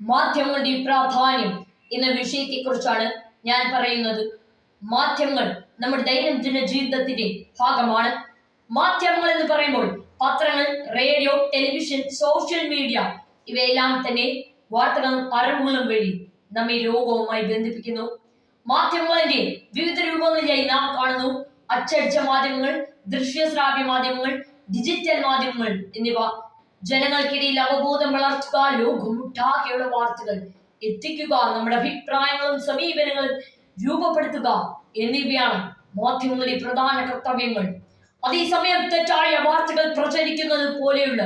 മാധ്യമങ്ങളുടെ പ്രാധാന്യം എന്ന വിഷയത്തെക്കുറിച്ചാണ് ഞാൻ പറയുന്നത്. മാധ്യമങ്ങൾ നമ്മുടെ ദൈനംദിന ജീവിതത്തിന്റെ ഭാഗമാണ്. മാധ്യമങ്ങൾ എന്ന് പറയുമ്പോൾ പത്രങ്ങൾ റേഡിയോ ടെലിവിഷൻ സോഷ്യൽ മീഡിയ ഇവയെല്ലാം തന്നെ വാർത്തകളും അറിവുകളും വഴി നമ്മെ ലോകവുമായി ബന്ധിപ്പിക്കുന്നു. മാധ്യമങ്ങളുടെ വിവിധ രൂപങ്ങളിലായി നാം കാണുന്നു. അച്ചടിച്ച മാധ്യമങ്ങൾ ദൃശ്യശ്രാവ്യ മാധ്യമങ്ങൾ ഡിജിറ്റൽ മാധ്യമങ്ങൾ എന്നിവ ജനങ്ങൾക്കിടയിൽ അവബോധം വളർത്തുക ലോകമൊട്ടാകെയുള്ള വാർത്തകൾ എത്തിക്കുക നമ്മുടെ അഭിപ്രായങ്ങളും സമീപനങ്ങളും രൂപപ്പെടുത്തുക എന്നിവയാണ് മാധ്യമങ്ങളുടെ പ്രധാന കർത്തവ്യങ്ങൾ. അതേസമയം തെറ്റായ വാർത്തകൾ പ്രചരിക്കുന്നത് പോലെയുള്ള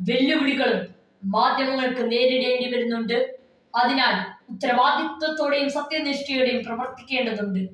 വെല്ലുവിളികളും മാധ്യമങ്ങൾക്ക് നേരിടേണ്ടി വരുന്നുണ്ട്. അതിനാൽ ഉത്തരവാദിത്വത്തോടെയും സത്യനിഷ്ഠയോടെയും പ്രവർത്തിക്കേണ്ടതുണ്ട്.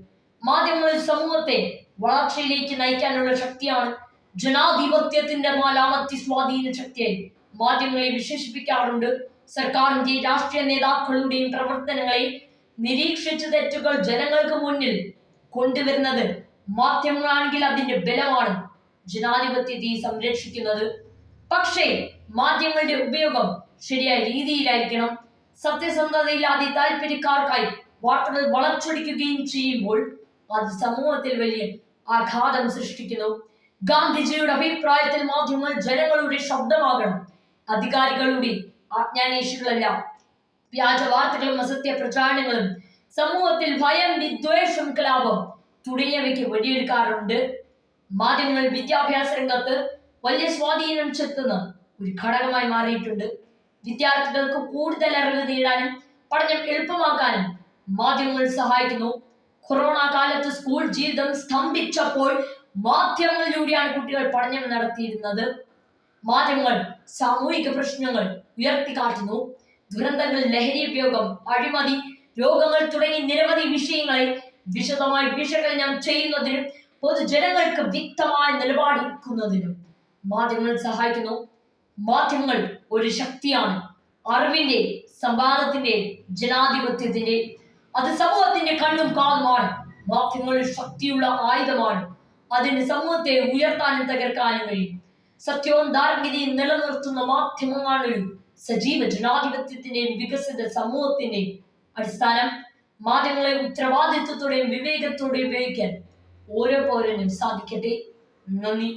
മാധ്യമങ്ങൾ സമൂഹത്തെ വളർച്ചയിലേക്ക് നയിക്കാനുള്ള ശക്തിയാണ് ജനാധിപത്യത്തിന്റെ നാലാമത്തെ സ്വാധീന ശക്തിയായി മാധ്യമങ്ങളെ വിശേഷിപ്പിക്കാറുണ്ട്. സർക്കാരിന്റെ രാഷ്ട്രീയ നേതാക്കളുടെയും പ്രവർത്തനങ്ങളെ നിരീക്ഷിച്ച തെറ്റുകൾ ജനങ്ങൾക്ക് മുന്നിൽ കൊണ്ടുവരുന്നത് മാധ്യമങ്ങളാണെങ്കിൽ അതിന്റെ ബലമാണ്. ജനാധിപത്യത്തെ സംരക്ഷിക്കുന്നത്. പക്ഷേ മാധ്യമങ്ങളുടെ ഉപയോഗം ശരിയായ രീതിയിലായിരിക്കണം. സത്യസന്ധതയില്ലാതെ താല്പര്യക്കാർക്കായി വാർത്തകൾ വളച്ചൊടിക്കുകയും ചെയ്യുമ്പോൾ അത് സമൂഹത്തിൽ വലിയ ആഘാതം സൃഷ്ടിക്കുന്നു. ഗാന്ധിജിയുടെ അഭിപ്രായത്തിൽ മാധ്യമങ്ങൾ ജനങ്ങളുടെ ശബ്ദമാകണം. അധികാരികളുടെ ആജ്ഞാനേഷികളല്ല വ്യാജ വാർത്തകളും അസത്യ പ്രചാരണങ്ങളും സമൂഹത്തിൽ ഭയം വിദ്വേഷം കലാപം തുടങ്ങിയവയ്ക്ക് വെടിയെടുക്കാറുണ്ട് മാധ്യമങ്ങൾ വിദ്യാഭ്യാസ രംഗത്ത് വലിയ സ്വാധീനം ചെത്തുന്ന ഒരു ഘടകമായി മാറിയിട്ടുണ്ട്. വിദ്യാർത്ഥികൾക്ക് കൂടുതൽ അറിവ് നേടാനും പഠനം എളുപ്പമാക്കാനും മാധ്യമങ്ങൾ സഹായിക്കുന്നു. കൊറോണ കാലത്ത് സ്കൂൾ ജീവിതം സ്തംഭിച്ചപ്പോൾ മാധ്യമങ്ങളിലൂടെയാണ് കുട്ടികൾ പഠനം നടത്തിയിരുന്നത്. മാധ്യമങ്ങൾ സാമൂഹിക പ്രശ്നങ്ങൾ ഉയർത്തിക്കാട്ടുന്നു ദുരന്തങ്ങൾ ലഹരി ഉപയോഗം അഴിമതി രോഗങ്ങൾ തുടങ്ങി നിരവധി വിഷയങ്ങളെ വിശദമായി വിശകലനം ചെയ്യുന്നതിനും പൊതുജനങ്ങൾക്ക് വ്യക്തമായ നിലപാടെടുക്കുന്നതിനും മാധ്യമങ്ങൾ സഹായിക്കുന്നു. മാധ്യമങ്ങൾ ഒരു ശക്തിയാണ്. അറിവിന്റെ സംവാദത്തിന്റെ ജനാധിപത്യത്തിന്റെ അത് സമൂഹത്തിന്റെ കണ്ണും കാതുമാണ്. മാധ്യമങ്ങൾ ശക്തിയുള്ള ആയുധമാണ്. അതിന് സമൂഹത്തെ ഉയർത്താനും തകർക്കാനും കഴിയും. സത്യവും ധാർമ്മികതയും നിലനിർത്തുന്ന മാധ്യമമാണ് സജീവ ജനാധിപത്യത്തിന്റെയും വികസിത സമൂഹത്തിന്റെയും അടിസ്ഥാനം. മാധ്യമങ്ങളെ ഉത്തരവാദിത്വത്തോടെയും വിവേകത്തോടെയും ഉപയോഗിക്കാൻ ഓരോ പൗരനും സാധിക്കട്ടെ. നന്ദി.